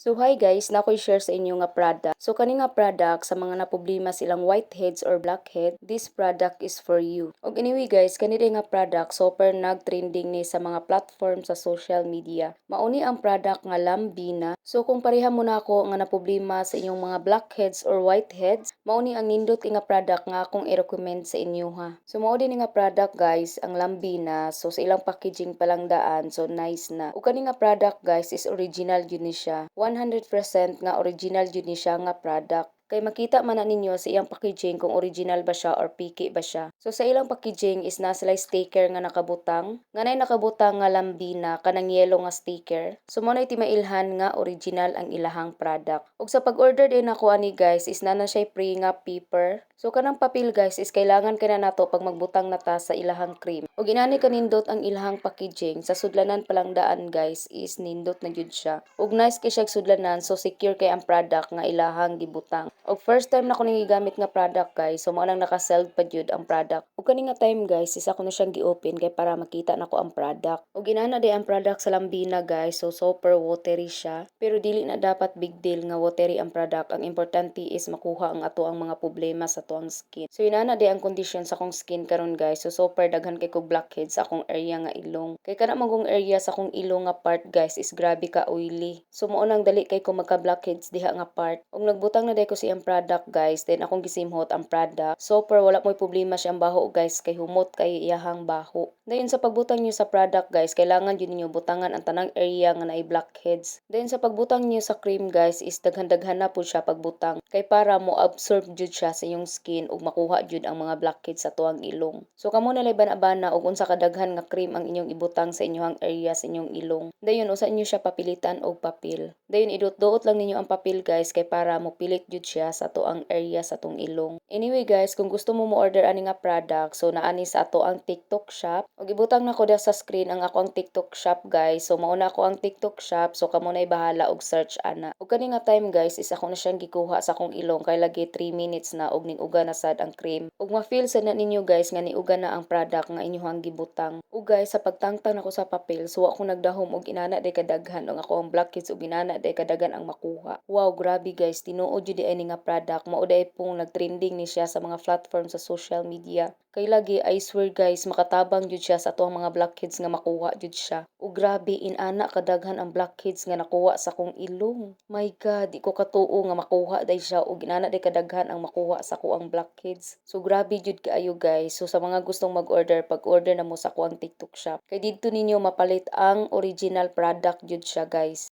So hi guys, na ako'y share sa inyo nga product. So kani nga product sa mga naproblema silang whiteheads or blackhead, this product is for you. Og anyway guys, kani nga product super nag-trending ni sa mga platform sa social media. Mauni ang product nga Lambina. So kung pareha mo na ako nga naproblema sa inyong mga blackheads or whiteheads, mauni ang nindot nga product nga akong i-recommend sa inyo ha. So mao din nga product guys, ang Lambina. So sa ilang packaging palang daan, so nice na. O kani nga product guys is original yun ni siya. 100% nga original yun ni siya nga product. Kay makita man na ninyo sa iyang packaging kung original ba siya or piki ba siya. So sa ilang packaging is nasa lay sticker nga nakabutang. Nga nay nakabutang nga lambina kanang yellow nga sticker. So mo na mailhan nga original ang ilahang product. Ug sa pag-order din ako ani guys is nana siya free nga paper. So kanang papel guys is kailangan kana nato pag magbutang na ta sa ilahang cream. Ug inani kanindot ang ilahang packaging sa sudlanan palang daan guys is nindot na gyud siya. Ug nice kay siya sudlanan so secure kay ang product nga ilahang gibutang. Og first time na ko nang gigamit nga product guys, so mo nang naka-sell pa jud ang product. Ug kani nga time guys, isa ko na siyang gi-open kay para makita nako ang product. Ug inana di ang product sa Lambina guys, so super watery siya. Pero dili na dapat big deal nga watery ang product. Ang importante is makuha ang ato ang mga problema sa tuang skin. So inana di ang condition sa akong skin karon guys, so super daghan kay kog blackheads sa akong area nga ilong. Kay kana magong area sa akong ilong nga part guys is grabe ka oily. So mo nang dali kay ko magka blackheads diha nga part. Ug nagbutang na day ko siyang product guys, then akong gisimhot ang product. Super wala mo'y problema siyang baho guys kay humot kay iyahang baho. Dayon sa pagbutang niyo sa product guys, kailangan yun ninyo butangan ang tanang area nga naay blackheads. Then sa pagbutang niyo sa cream guys is daghan-daghan na po siya pagbutang. Kay para mo absorb jud siya sa iyong skin ug makuha jud ang mga blackheads sa tuang ilong. So kamo na bana-bana ug unsa kadaghan nga cream ang inyong ibutang sa inyong area sa inyong ilong. Dayon usa niyo siya papilitan og papel. Dayon idot-duot lang ninyo ang papel guys kay para mo pilit jud siya sa tuang area sa tong ilong. Anyway guys, kung gusto mo mo order ani nga product, so naani sa ato ang TikTok shop. Og ibutang na ko diha sa screen ang ako ang TikTok shop guys. So mauna ko ang TikTok shop, so kamo na bahala og search ana. Ug kani nga time guys, is ako na siyang gikuha sa akong ilong kay lagi 3 minutes na og ning-uga na sad ang cream. Ug ma-feel sa na ninyo guys nga niuga na ang product nga inyong gibutang. Ug guys, sa pagtangtang nako sa papel, so ako nagdahom og inana day kadaghan og ako ang blackheads ug inana day kadaghan ang makuha. Wow, grabe guys, tinuod jud ani nga product. Mao day pong nagtrending ni siya sa mga platform sa social media. Kay lagi, I swear guys, makatabang jud siya sa tuang mga blackheads nga makuha jud siya. Ug grabe, inana kadaghan ang blackheads nga nakuha sa kong ilong. My God, di ko katuo nga makuha day siya ug inana day kadaghan ang makuha sa kuang blackheads. So grabe jud kaayo guys. So sa mga gustong mag-order, pag-order na mo sa kuang TikTok shop. Kay didto ninyo mapalit ang original product jud siya guys.